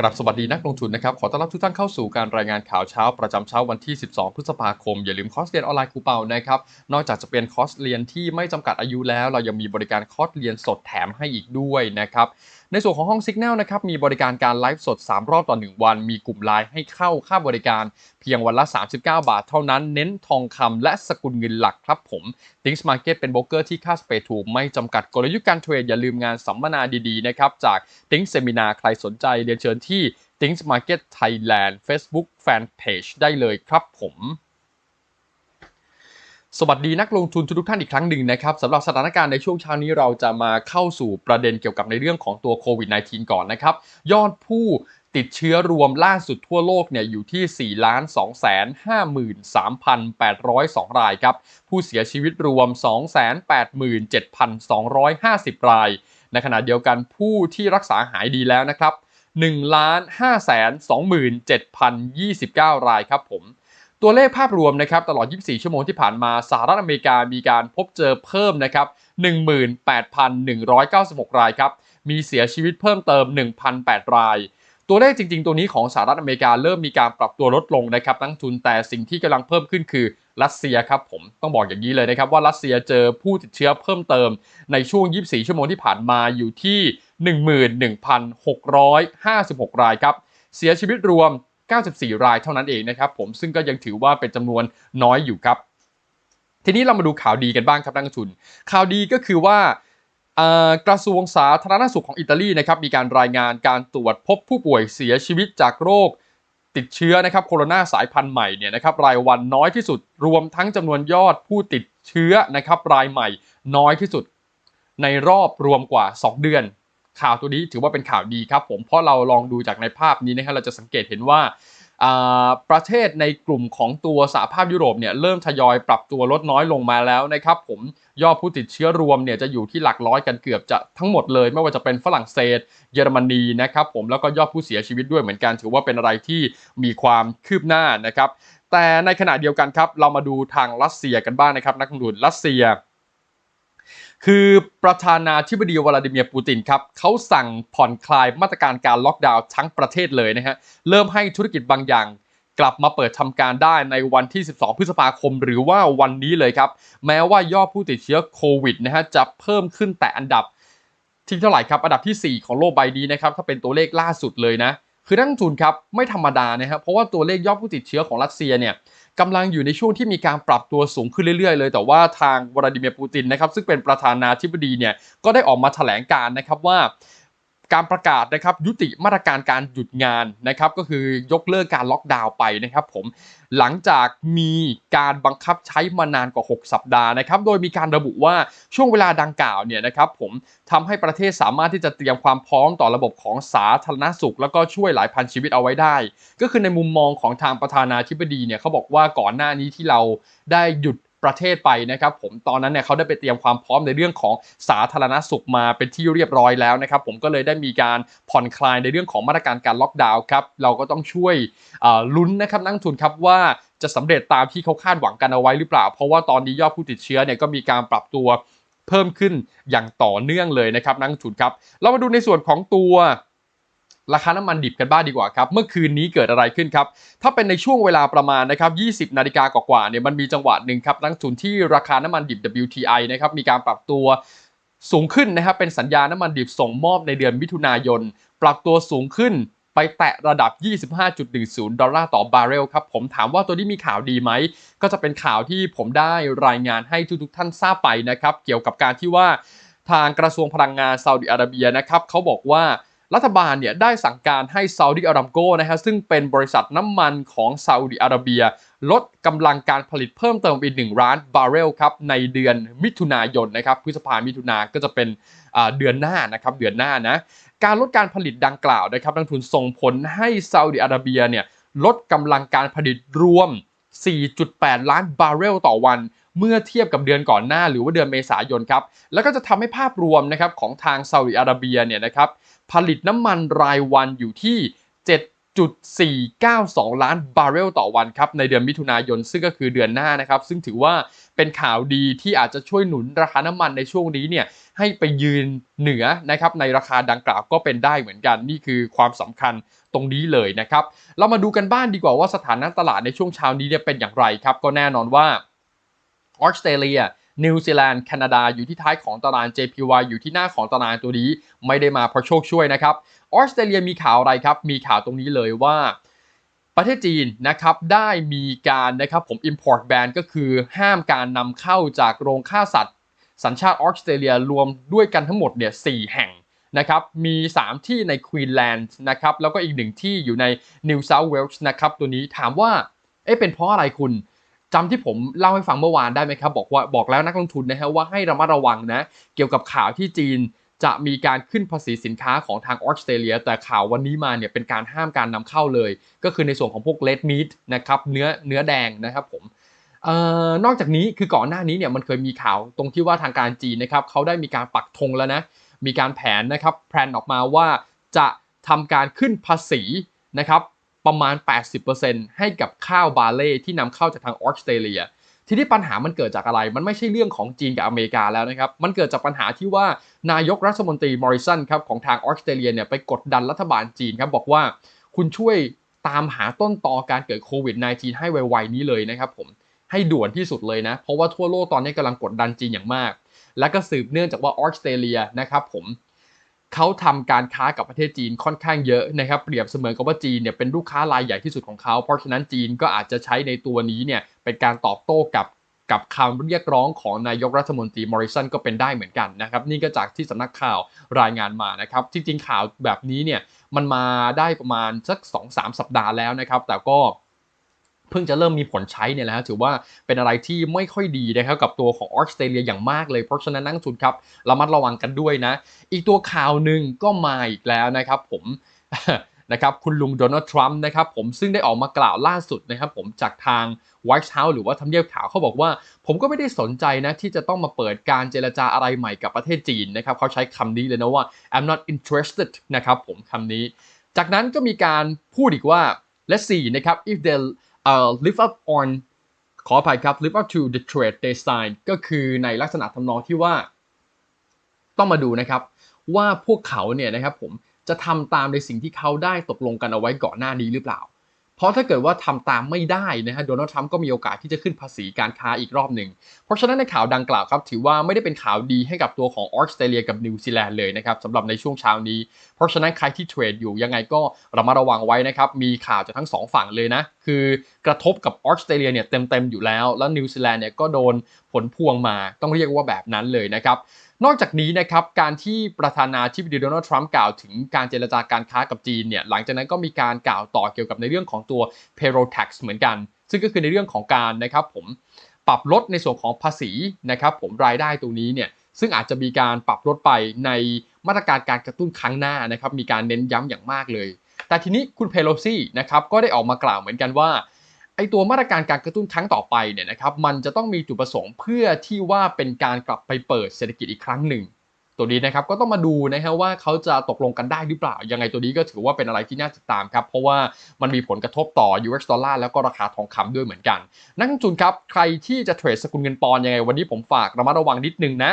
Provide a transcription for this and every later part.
กลับสวัสดีนักลงทุนนะครับ ขอต้อนรับทุกท่านเข้าสู่การรายงานข่าวเช้า ประจำเช้าวันที่ 12 พฤษภาคม อย่าลืมคอร์สเรียนออนไลน์ครูเปานะครับ นอกจากจะเป็นคอร์สเรียนที่ไม่จำกัดอายุแล้ว เรายังมีบริการคอร์สเรียนสดแถมให้อีกด้วยนะครับ ในส่วนของห้อง Signal นะครับมีบริการการไลฟ์สด 3 รอบต่อ 1 วัน มีกลุ่มไลน์ให้เข้าค่าบริการเพียงวันละ 39 บาทเท่านั้น เน้นทองคำและสกุลเงินหลักครับผม Things Market เป็นโบรกเกอร์ที่ค่าสเปรดถูก ไม่จำกัดกลยุทธ์การเทรดอย่าลืมงานสัมมนาดีๆนะครับจาก Things Seminar ใครสนใจเรียนเชิญที่ Things Market Thailand Facebook Fanpage ได้เลยครับผม สวัสดีนักลงทุนทุกท่านอีกครั้งหนึ่งนะครับสำหรับสถานการณ์ในช่วงเช้านี้เราจะมาเข้าสู่ประเด็นเกี่ยวกับในเรื่องของตัวโควิด -19 ก่อนนะครับ ยอดผู้ติดเชื้อรวมล่าสุดทั่วโลกเนี่ยอยู่ที่ 4 2 5 3 8 0 2 รายครับ ผู้เสียชีวิตรวม 287,250 ราย ในขณะเดียวกันผู้ที่รักษาหายดีแล้วนะครับ1ล้าน5แสน27,029 รายครับผม ตัวเลขภาพรวมนะครับตลอด 24 ชั่วโมงที่ผ่านมาสหรัฐอเมริกามีการพบเจอเพิ่มนะครับ 18,196 รายครับ มีเสียชีวิตเพิ่มเติม 1,008 ราย ตัวเลขจริง ๆ ตัวนี้ของสหรัฐอเมริกาเริ่มมีการปรับตัวลดลงนะครับนักทุนแต่สิ่งที่กำลังเพิ่มขึ้นคือรัสเซียครับผมต้องบอกอย่างนี้เลยนะครับว่ารัสเซียเจอผู้ติดเชื้อเพิ่มเติมในช่วง 24 ชั่วโมงที่ผ่านมาอยู่ที่ 11,656 รายครับเสียชีวิตรวม 94 รายเท่านั้นเองนะครับผมซึ่งก็ยังถือว่าเป็นจำนวนน้อยอยู่ครับ ทีนี้เรามาดูข่าวดีกันบ้างครับนักลงทุน ข่าวดีก็คือว่ากระทรวงสาธารณสุขของอิตาลีนะครับมีการรายงานการตรวจพบผู้ป่วยเสียชีวิตจากโรคติดเชื้อนะครับโคโรนาสายพันธุ์ใหม่เนี่ยนะครับรายวันน้อยที่สุดรวมทั้งจำนวนยอดผู้ติดเชื้อนะครับรายใหม่น้อยที่สุดในรอบรวมกว่า 2 เดือน ข่าวตัวนี้ถือว่าเป็นข่าวดีครับผมเพราะเราลองดูจากในภาพนี้นะครับเราจะสังเกตเห็นว่าประเทศในกลุ่มของตัวสหภาพยุโรปเนี่ยเริ่มทยอยปรับตัวลดน้อยลงมาแล้วนะครับ ผมยอดผู้ติดเชื้อรวมเนี่ยจะอยู่ที่หลักร้อยกันเกือบจะทั้งหมดเลย ไม่ว่าจะเป็นฝรั่งเศส เยอรมนีนะครับ ผมแล้วก็ยอดผู้เสียชีวิตด้วยเหมือนกัน ถือว่าเป็นอะไรที่มีความคืบหน้านะครับ แต่ในขณะเดียวกันครับ เรามาดูทางรัสเซียกันบ้างนะครับ นักลงทุนรัสเซีย คือประธานาธิบดีวลาดิเมียร์ปูตินครับเขาสั่งผ่อนคลายมาตรการการล็อกดาวน์ทั้งประเทศเลยนะฮะเริ่มให้ธุรกิจบางอย่างกลับมาเปิดทำการได้ในวันที่ 12 พฤษภาคม หรือว่าวันนี้เลยครับ แม้ว่ายอดผู้ติดเชื้อโควิดนะฮะจะเพิ่มขึ้นแต่อันดับที่เท่าไหร่ครับ อันดับที่ 4 ของโลกใบนี้นะครับ ถ้าเป็นตัวเลขล่าสุดเลยนะ คือนักลงทุนครับไม่ธรรมดานะครับเพราะว่าตัวเลขยอดผู้ติดเชื้อของรัสเซียเนี่ยกำลังอยู่ในช่วงที่มีการปรับตัวสูงขึ้นเรื่อยๆ เลย แต่ว่าทางวลาดิเมียร์ปูตินนะครับซึ่งเป็นประธานาธิบดีเนี่ยก็ได้ออกมาแถลงการนะครับว่า การประกาศนะครับยุติมาตรการการหยุดงานนะครับก็คือยกเลิกการล็อกดาวน์ไปนะครับผมหลังจากมีการบังคับใช้มานานกว่า 6 สัปดาห์นะครับโดยมีการระบุว่าช่วงเวลาดังกล่าวเนี่ยนะครับผมทำให้ประเทศสามารถที่จะเตรียมความพร้อมต่อระบบของสาธารณสุข แล้วก็ช่วยหลายพันชีวิตเอาไว้ได้ ก็คือในมุมมองของทางประธานาธิบดีเนี่ยเขาบอกว่าก่อนหน้านี้ที่เราได้หยุด ประเทศไปนะครับผมตอนนั้นเนี่ยเขาได้ไปเตรียมความพร้อมในเรื่องของสาธารณสุขมาเป็นที่เรียบร้อยแล้วนะครับผมก็เลยได้มีการผ่อนคลายในเรื่องของมาตรการการล็อกดาวน์ครับเราก็ต้องช่วยลุ้นนะครับนักทุนครับว่าจะสำเร็จตามที่เขาคาดหวังกันเอาไว้หรือเปล่า เพราะว่าตอนนี้ยอดผู้ติดเชื้อเนี่ยก็มีการปรับตัวเพิ่มขึ้นอย่างต่อเนื่องเลยนะครับนักทุนครับ เรามาดูในส่วนของตัว ราคาน้ำมันดิบกันบ้างดีกว่าครับ เมื่อคืนนี้เกิดอะไรขึ้นครับ ถ้าเป็นในช่วงเวลาประมาณนะครับ 20 นาฬิกากว่าๆเนี่ยมันมีจังหวะหนึ่งครับนักทุนที่ราคาน้ำมันดิบ WTI นะครับมีการปรับตัวสูงขึ้นนะครับเป็นสัญญาน้ำมันดิบส่งมอบในเดือนมิถุนายน ปรับตัวสูงขึ้นไปแตะระดับ 25.10 ดอลลาร์ต่อบาร์เรลครับ ผมถามว่าตัวนี้มีข่าวดีไหม ก็จะเป็นข่าวที่ผมได้รายงานให้ทุกๆท่านทราบไปนะครับ เกี่ยวกับการที่ว่าทางกระทรวงพลังงานซาอุดิอาระเบียนะครับเขาบอกว่า รัฐบาลเนี่ยได้สั่งการให้ซาอุดิอารามโกนะฮะซึ่งเป็นบริษัทน้ำมันของซาอุดิอาระเบีย ลดกำลังการผลิตเพิ่มเติมอีกหนึ่งล้านบาร์เรลครับในเดือนมิถุนายนนะครับพฤษภามิถุนาก็จะเป็นเดือนหน้านะครับเดือนหน้านะการลดการผลิตดังกล่าวนะครับนักทุนส่งผลให้ซาอุดิอาระเบียเนี่ยลดกำลังการผลิตรวม 4.8 ล้านบาร์เรลต่อวันเมื่อเทียบกับเดือนก่อนหน้าหรือว่าเดือนเมษายนครับ แล้วก็จะทำให้ภาพรวมนะครับของทางซาอุดิอาระเบียเนี่ยนะครับผลิตน้ำมันรายวันอยู่ที่1.492 ล้านบาร์เรลต่อวันครับในเดือนมิถุนายน ซึ่งก็คือเดือนหน้านะครับ ซึ่งถือว่าเป็นข่าวดีที่อาจจะช่วยหนุนราคาน้ำมันในช่วงนี้เนี่ยให้ไปยืนเหนือนะครับในราคาดังกล่าวก็เป็นได้เหมือนกันนี่คือความสำคัญ ตรงนี้เลยนะครับ เรามาดูกันบ้านดีกว่าว่าสถานะตลาดในช่วงเช้านี้เนี่ยเป็นอย่างไรครับ ก็แน่นอนว่าออสเตรเลียนิวซีแลนด์แคนาดาอยู่ที่ท้ายของตาราง JPY อยู่ที่หน้าของตารางตัวนี้ ไม่ได้มาเพราะโชคช่วยนะครับออสเตรเลียมีข่าวอะไรครับ มีข่าวตรงนี้เลยว่าประเทศจีนนะครับได้มีการนะครับผม import ban ก็คือห้ามการนำเข้าจากโรงฆ่าสัตว์ สัญชาติออสเตรเลียรวมด้วยกันทั้งหมดเนี่ยสแห่ง นะครับมี 3 ที่ในควีนแลนด์นะครับแล้วก็อีกหนึ่งที่อยู่ในนิวเซาท์เวลส์นะครับตัวนี้ถามว่าเอ๊ะเป็นเพราะอะไรคุณจำที่ผมเล่าให้ฟังเมื่อวานได้ไหมครับ บอกว่าบอกแล้วนักลงทุนนะฮะว่าให้ระมัดระวังนะเกี่ยวกับข่าวที่จีนจะมีการขึ้นภาษีสินค้าของทางออสเตรเลีย แต่ข่าววันนี้มาเนี่ยเป็นการห้ามการนำเข้าเลย ก็คือในส่วนของพวกเลดมีทนะครับเนื้อเนื้อแดงนะครับผมออนอกจากนี้คือก่อนหน้านี้เนี่ยมันเคยมีข่าวตรงที่ว่าทางการจีนนะครับเขาได้มีการปักธงแล้วนะ มีการแผนนะครับแพลนออกมาว่าจะทำการขึ้นภาษีนะครับประมาณ 80%ให้กับข้าวบาเล่ที่นำเข้าจากทางออสเตรเลีย ทีนี้ปัญหามันเกิดจากอะไร มันไม่ใช่เรื่องของจีนกับอเมริกาแล้วนะครับ มันเกิดจากปัญหาที่ว่านายกรัฐมนตรีมอริสันครับของทางออสเตรเลียเนี่ยไปกดดันรัฐบาลจีนครับบอกว่าคุณช่วยตามหาต้นตอการเกิดโควิด -19 ให้ไวๆนี้เลยนะครับผมให้ด่วนที่สุดเลยนะ เพราะว่าทั่วโลกตอนนี้กำลังกดดันจีนอย่างมาก และก็สืบเนื่องจากว่าออสเตรเลียนะครับผมเขาทำการค้ากับประเทศจีนค่อนข้างเยอะนะครับเปรียบเสมือนกับว่าจีนเนี่ยเป็นลูกค้ารายใหญ่ที่สุดของเขาเพราะฉะนั้นจีนก็อาจจะใช้ในตัวนี้เนี่ยเป็นการตอบโต้กับกับคำเรียกร้องของนายกรัฐมนตรีมอริสันก็เป็นได้เหมือนกันนะครับนี่ก็จากที่สำนักข่าวรายงานมานะครับจริงๆข่าวแบบนี้เนี่ยมันมาได้ประมาณสัก 2-3 สัปดาห์แล้วนะครับ แต่ก็ เพิ่งจะเริ่มมีผลใช้เนี่ยแหละถือว่าเป็นอะไรที่ไม่ค่อยดีนะครับกับตัวของออสเตรเลียอย่างมากเลยเพราะฉะนั้นนักทุนครับระมัดระวังกันด้วยนะ อีกตัวข่าวหนึ่งก็มาอีกแล้วนะครับผมนะครับคุณลุงโดนัลด์ทรัมป์นะครับผมซึ่งได้ออกมากล่าวล่าสุดนะครับผมจากทาง White House หรือว่าทำเนียบขาวเขาบอกว่า ผมก็ไม่ได้สนใจนะ ที่จะต้องมาเปิดการเจรจาอะไรใหม่กับประเทศจีนนะครับเขาใช้คำนี้เลยนะว่า I'm not interested นะครับผมคำนี้ จากนั้นก็มีการพูดอีกว่า let's see นะครับ if they uh, live up on ขออภัยครับ live up to the trade they sign ก็คือในลักษณะทำนองที่ว่า ต้องมาดูนะครับ ว่าพวกเขาเนี่ยนะครับผมจะทำตามในสิ่งที่เขาได้ตกลงกันเอาไว้ก่อนหน้านี้หรือเปล่า เพราะถ้าเกิดว่าทำตามไม่ได้นะฮะโดนัลด์ทรัมป์ก็มีโอกาสที่จะขึ้นภาษีการค้าอีกรอบหนึ่ง เพราะฉะนั้นในข่าวดังกล่าวครับ ถือว่าไม่ได้เป็นข่าวดีให้กับตัวของออสเตรเลียกับนิวซีแลนด์เลยนะครับสำหรับในช่วงเช้านี้ เพราะฉะนั้นใครที่เทรดอยู่ยังไงก็ระมัดระวังไว้นะครับมีข่าวจากทั้งสองฝั่งเลยนะ คือกระทบกับออสเตรเลียเนี่ยเต็มๆอยู่แล้ว แล้วนิวซีแลนด์เนี่ยก็โดนผลพวงมาต้องเรียกว่าแบบนั้นเลยนะครับนอกจากนี้นะครับการที่ประธานาธิบดีโดนัลด์ทรัมป์กล่าวถึงการเจรจาการค้ากับจีนเนี่ยหลังจากนั้นก็มีการกล่าวต่อเกี่ยวกับในเรื่องของตัว payroll tax เหมือนกัน ซึ่งก็คือในเรื่องของการนะครับผมปรับลดในส่วนของภาษีนะครับผมรายได้ตรงนี้เนี่ยซึ่งอาจจะมีการปรับลดไปในมาตรการการกระตุ้นครั้งหน้านะครับมีการเน้นย้ำอย่างมากเลย แต่ทีนี้คุณเพโลซี่นะครับก็ได้ออกมากล่าวเหมือนกันว่าไอตัวมาตรการการกระตุ้นครั้งต่อไปเนี่ยนะครับมันจะต้องมีจุดประสงค์เพื่อที่ว่าเป็นการกลับไปเปิดเศรษฐกิจอีกครั้งหนึ่ง ตัวนี้นะครับก็ต้องมาดูนะฮะว่าเขาจะตกลงกันได้หรือเปล่า ยังไงตัวนี้ก็ถือว่าเป็นอะไรที่น่าติดตามครับ เพราะว่ามันมีผลกระทบต่อ US ดอลลาร์แล้วก็ราคาทองคำด้วยเหมือนกัน นักลงทุนครับ ใครที่จะเทรดสกุลเงินปอนยังไงวันนี้ผมฝากระมัดระวังนิดนึงนะ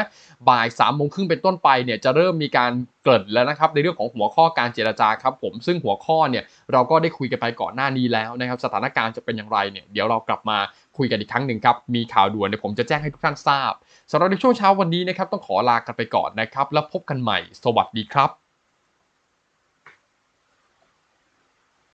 บ่าย3ามโมงครึ่งเป็นต้นไปเนี่ยจะเริ่มมีการ เกิดแล้วนะครับในเรื่องของหัวข้อการเจรจาครับผมซึ่งหัวข้อเนี่ยเราก็ได้คุยกันไปก่อนหน้านี้แล้วนะครับสถานการณ์จะเป็นอย่างไรเนี่ยเดี๋ยวเรากลับมาคุยกันอีกครั้งหนึ่งครับมีข่าวด่วนเดี๋ยวผมจะแจ้งให้ทุกท่านทราบสำหรับในช่วงเช้าวันนี้นะครับต้องขอลากันไปก่อนนะครับแล้วพบกันใหม่ สวัสดีครับ